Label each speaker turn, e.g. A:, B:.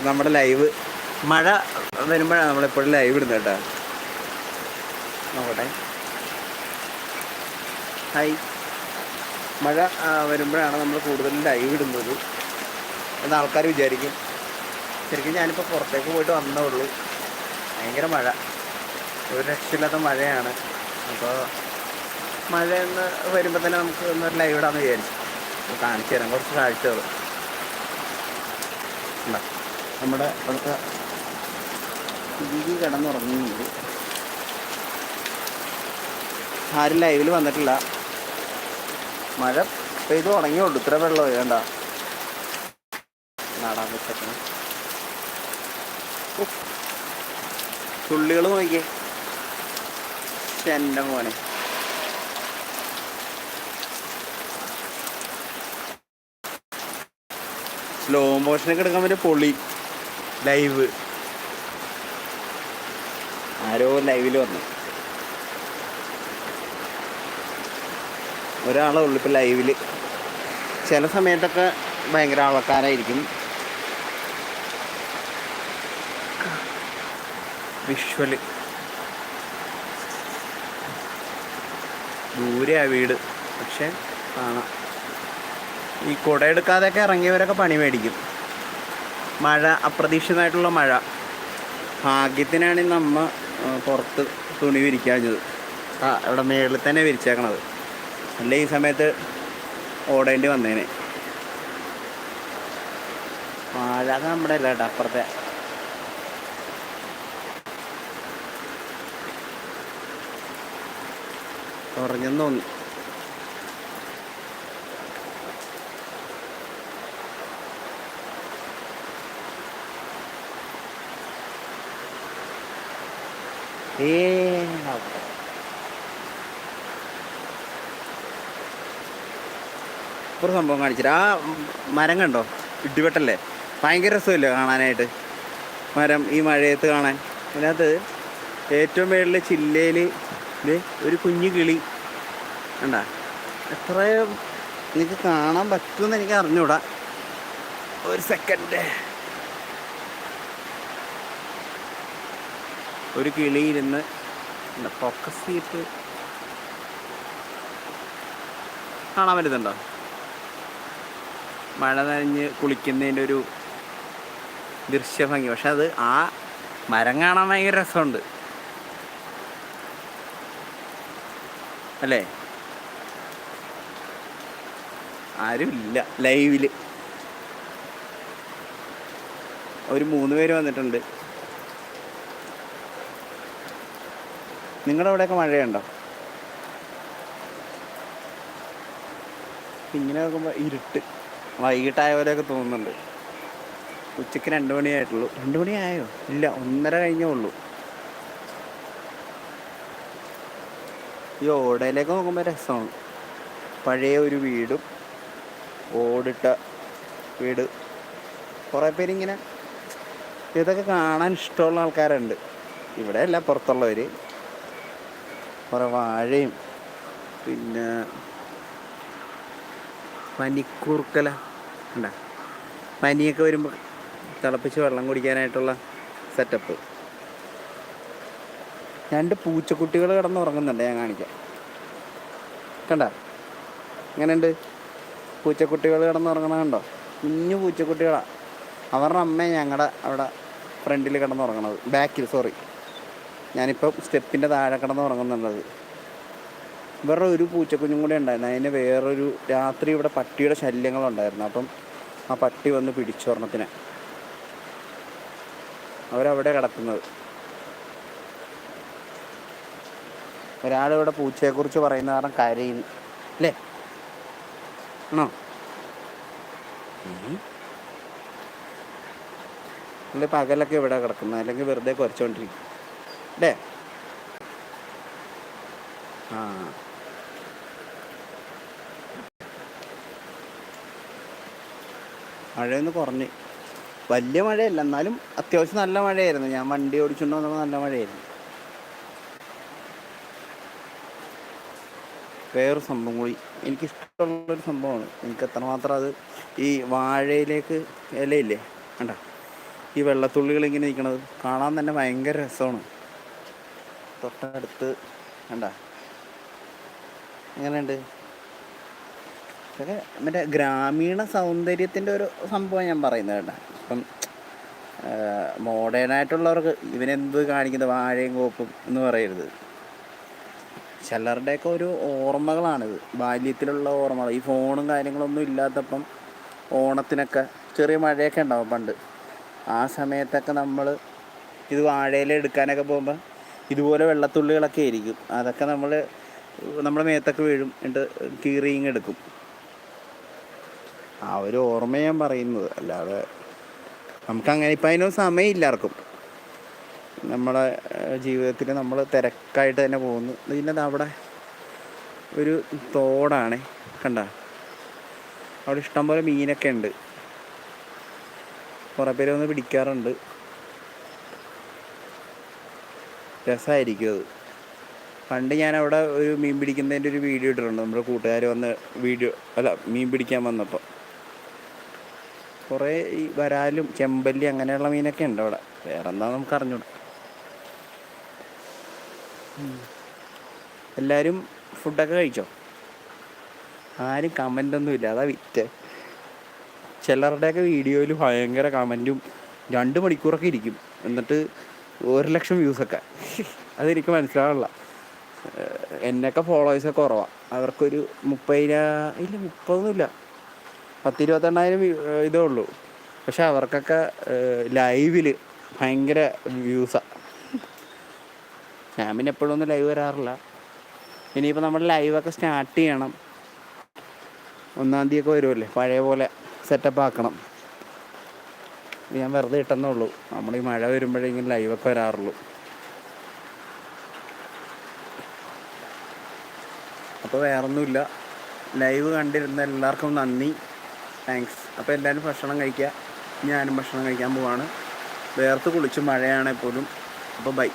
A: നമ്മുടെ ലൈവ് മഴ വരുമ്പോഴാണ് നമ്മളെപ്പോഴും ലൈവ് ഇടുന്നത് കേട്ടോ. നോക്കട്ടെ. ഹായ് മഴ വരുമ്പോഴാണ് നമ്മൾ കൂടുതലും ലൈവ് ഇടുന്നത് എന്ന് ആൾക്കാർ വിചാരിക്കും. ശരിക്കും ഞാനിപ്പോൾ പുറത്തേക്ക് പോയിട്ട് വന്നേ ഉള്ളൂ. ഭയങ്കര മഴ. ഒരു രക്ഷയില്ലാത്ത മഴയാണ്. അപ്പോൾ മഴ എന്ന് വരുമ്പോൾ തന്നെ നമുക്ക് ഒന്ന് ലൈവ് ഇടാമെന്ന് വിചാരിച്ചു. കാണിച്ചു തരാം. കുറച്ച് കാഴ്ചകൾ? നമ്മുടെ ഇവിടുത്തെ രീതി കിടന്നുറങ്ങുന്നുണ്ട്. ആരും ലൈവിൽ വന്നിട്ടില്ല. മഴ പെയ്ത് തുടങ്ങിയുള്ളൂ. ഇത്ര വെള്ളം വേണ്ട നാടാൻ പറ്റണം തുള്ളികൾ നോക്കിയേ. എന്റെ മോനെ. സ്ലോ മോഷനൊക്കെ എടുക്കാൻ പറ്റിയ പൊളി. ലൈവ് ആരോ ലൈവിൽ വന്നു. ഒരാളേ ഉള്ളു ഇപ്പം ലൈവിൽ ചില സമയത്തൊക്കെ ഭയങ്കര ആൾക്കാരായിരിക്കും. വിഷ്വൽ ദൂരെയാണ് വീട്. പക്ഷെ കാണാം. ഈ കുട എടുക്കാതെയൊക്കെ ഇറങ്ങിയവരൊക്കെ പണി മേടിക്കും. മഴ അപ്രതീക്ഷിതമായിട്ടുള്ള മഴ. ഭാഗ്യത്തിനാണ് നമ്മ പുറത്ത് തുണി വിരിക്കാഞ്ഞത്. ആ ഇവിടെ മേളിൽ തന്നെ വിരിച്ചേക്കണത്. അല്ല ഈ സമയത്ത് ഓടേണ്ടി വന്നേനെ. മഴ നമ്മുടെ അല്ല കേട്ടോ അപ്പുറത്തെ. കുറഞ്ഞെന്ന് തോന്നി ഏ ഒരു സംഭവം കാണിച്ചിട്ട് ആ മരം കണ്ടോ? ഇടിവെട്ടല്ലേ? ഭയങ്കര രസമല്ലേ കാണാനായിട്ട്? മരം ഈ മഴയത്ത് കാണാൻ. അതിനകത്ത് ഏറ്റവും മേളിൽ ചില്ലയിൽ ഒരു കുഞ്ഞു കിളി. കണ്ട? എത്ര എനിക്ക് കാണാൻ പറ്റുമെന്ന് എനിക്ക് അറിഞ്ഞൂടാ. ഒരു സെക്കൻഡ് ഒരു കിളിയിരുന്ന് ഫോക്കസ് ചെയ്തിട്ട് കാണാൻ പറ്റുന്നുണ്ടോ? മഴ നനഞ്ഞ് കുളിക്കുന്നതിന്റെ ഒരു ദൃശ്യഭംഗി. പക്ഷെ അത് ആ മരം കാണാൻ ഭയങ്കര രസമുണ്ട്. അല്ലേ? ആരുമില്ല ലൈവിൽ. ഒരു മൂന്ന് പേര് വന്നിട്ടുണ്ട്. നിങ്ങളുടെ അവിടെയൊക്കെ മഴയുണ്ടോ? ഇങ്ങനെ നോക്കുമ്പോൾ ഇരുട്ട്. വൈകിട്ടായ പോലെയൊക്കെ തോന്നുന്നുണ്ട്. ഉച്ചയ്ക്ക് രണ്ട് മണിയായിട്ടുള്ളൂ. രണ്ട് മണിയായോ? ഇല്ല ഒന്നര കഴിഞ്ഞേ ഉള്ളൂ. ഈ ഓടയിലേക്ക് നോക്കുമ്പോൾ രസമാണ്. പഴയ ഒരു വീടും ഓടിട്ട വീട്. കുറേ പേരിങ്ങനെ ഇതൊക്കെ കാണാൻ ഇഷ്ടമുള്ള ആൾക്കാരുണ്ട്. ഇവിടെയല്ല പുറത്തുള്ളവർ കുറേ വാഴയും പിന്നെ പനിക്കൂർക്കല ഉണ്ട പനിയൊക്കെ വരുമ്പോൾ തിളപ്പിച്ച് വെള്ളം കുടിക്കാനായിട്ടുള്ള സെറ്റപ്പ് രണ്ട് പൂച്ചക്കുട്ടികൾ കിടന്ന് ഉറങ്ങുന്നുണ്ട് ഞാൻ കാണിക്കാം. കണ്ട? എങ്ങനെയുണ്ട്? പൂച്ചക്കുട്ടികൾ കിടന്ന് ഉറങ്ങണ കണ്ടോ? കുഞ്ഞു പൂച്ചക്കുട്ടികളാണ് അവരുടെ അമ്മ ഞങ്ങളുടെ അവിടെ ഫ്രണ്ടിൽ കിടന്ന് ഉറങ്ങണത് ബാക്കിൽ സോറി ഞാനിപ്പം സ്റ്റെപ്പിന്റെ താഴെ കിടന്ന് ഉറങ്ങുന്നുള്ളത്. വേറെ ഒരു പൂച്ചക്കുഞ്ഞും കൂടെ ഉണ്ടായിരുന്നു. അതിന് വേറൊരു രാത്രി ഇവിടെ പട്ടിയുടെ ശല്യങ്ങളുണ്ടായിരുന്നു. അപ്പം ആ പട്ടി വന്ന് പിടിച്ചൊരെണ്ണത്തിനെ അവരവിടെ കിടക്കുന്നത്. ഒരാളിവിടെ പൂച്ചയെക്കുറിച്ച് പറയുന്ന കാരണം കരയുന്നു അല്ലേ? ആണോ? അല്ലെ പകലൊക്കെ ഇവിടെ കിടക്കുന്നത്? അല്ലെങ്കിൽ വെറുതെ കുറച്ചുകൊണ്ടിരിക്കും അല്ലേ ആ. മഴയൊന്ന് കുറഞ്ഞ്. വലിയ മഴയല്ല എന്നാലും അത്യാവശ്യം നല്ല മഴയായിരുന്നു. ഞാൻ വണ്ടി ഓടിച്ചുകൊണ്ട് വന്നപ്പോൾ നല്ല മഴയായിരുന്നു. വേറൊരു സംഭവം കൂടി. എനിക്കിഷ്ടമുള്ളൊരു സംഭവമാണ്. എനിക്ക് എത്രമാത്രം അത് ഈ വാഴയിലേക്ക് ഇലയില്ലേ? കണ്ട? ഈ വെള്ളത്തുള്ളികൾ ഇങ്ങനെ നിൽക്കണത് കാണാൻ തന്നെ ഭയങ്കര രസമാണ്. തൊട്ടടുത്ത് കണ്ട? എങ്ങനെയുണ്ട്? മറ്റേ ഗ്രാമീണ സൗന്ദര്യത്തിന്റെ ഒരു സംഭവം ഞാൻ പറയുന്നത് കേട്ടോ. ഇപ്പം മോഡേൺ ആയിട്ടുള്ളവർക്ക് ഇവനെന്ത് കാണിക്കുന്നത്? വാഴയും കോപ്പും എന്ന് പറയരുത്. ചിലരുടെയൊക്കെ ഒരു ഓർമ്മകളാണിത്. ബാല്യത്തിലുള്ള ഓർമ്മകൾ. ഈ ഫോണും കാര്യങ്ങളൊന്നും ഇല്ലാത്തപ്പം ഓണത്തിനൊക്കെ ചെറിയ മഴയൊക്കെ ഉണ്ടാവും പണ്ട്. ആ സമയത്തൊക്കെ നമ്മൾ ഇത് വാഴയിലെടുക്കാനൊക്കെ പോകുമ്പോൾ ഇതുപോലെ വെള്ളത്തുള്ളികളൊക്കെ ആയിരിക്കും. അതൊക്കെ നമ്മൾ നമ്മുടെ മേത്തൊക്കെ വീഴും എന്നിട്ട് കീറിയിങ് എടുക്കും. ആ ഒരു ഓർമ്മ ഞാൻ പറയുന്നത്. അല്ലാതെ നമുക്കങ്ങനെ ഇപ്പം അതിനൊന്നും സമയമില്ലാർക്കും നമ്മുടെ ജീവിതത്തിൽ നമ്മൾ തിരക്കായിട്ട് തന്നെ പോകുന്നു. പിന്നെ അവിടെ ഒരു തോടാണ് കണ്ട? അവിടെ ഇഷ്ടംപോലെ മീനൊക്കെ ഉണ്ട്. കുറേ പേര് പിടിക്കാറുണ്ട്. രസമായിരിക്കും അത്. പണ്ട് ഞാൻ അവിടെ ഒരു മീൻ പിടിക്കുന്നതിന്റെ ഒരു വീഡിയോ ഇട്ടിട്ടുണ്ട്. നമ്മുടെ കൂട്ടുകാർ വന്ന് വീഡിയോ അല്ല മീൻ പിടിക്കാൻ വന്നപ്പോൾ കുറേ ഈ വരാലും ചെമ്പല്ലി അങ്ങനെയുള്ള മീനൊക്കെ ഉണ്ട് അവിടെ. വേറെ എന്താ നമുക്ക് അറിഞ്ഞൂടാ. എല്ലാവരും ഫുഡൊക്കെ കഴിച്ചോ? ആരും കമന്റ് ഒന്നും ഇല്ല. അതാ വിറ്റ്. ചിലരുടെയൊക്കെ വീഡിയോയിൽ ഭയങ്കര കമന്റും രണ്ട് മണിക്കൂറൊക്കെ ഇരിക്കും. എന്നിട്ട് ഒരു ലക്ഷം വ്യൂസൊക്കെ. അതെനിക്ക് മനസ്സിലാവില്ല എന്നൊക്കെ ഫോളോവേഴ്സൊക്കെ കുറവാണ് അവർക്കൊരു മുപ്പതിന ഇല്ല മുപ്പതൊന്നുമില്ല. പത്തിരുപത്തെണ്ണായിരം ഇതേ ഉള്ളൂ. പക്ഷെ അവർക്കൊക്കെ ലൈവിൽ ഭയങ്കര വ്യൂസാണ് ഞാൻ പിന്നെ എപ്പോഴും ഒന്നും ലൈവ് വരാറില്ല. ഇനിയിപ്പോൾ നമ്മൾ ലൈവൊക്കെ സ്റ്റാർട്ട് ചെയ്യണം. ഒന്നാം തീയതി ഒക്കെ വരുമല്ലേ പഴയ പോലെ സെറ്റപ്പ് ആക്കണം. ഞാൻ വെറുതെ ഇട്ടെന്നേ ഉള്ളൂ. നമ്മൾ ഈ മഴ വരുമ്പോഴേക്കും ലൈവൊക്കെ വരാറുള്ളൂ. അപ്പോൾ വേറൊന്നുമില്ല. ലൈവ് കണ്ടിരുന്ന എല്ലാവർക്കും നന്ദി. താങ്ക്സ് അപ്പോൾ എല്ലാവരും ഭക്ഷണം കഴിക്കുക ഞാനും ഭക്ഷണം കഴിക്കാൻ പോവാണ്. വേർത്ത് കുളിച്ച് മഴയാണെങ്കിൽ പോലും. അപ്പോൾ ബൈ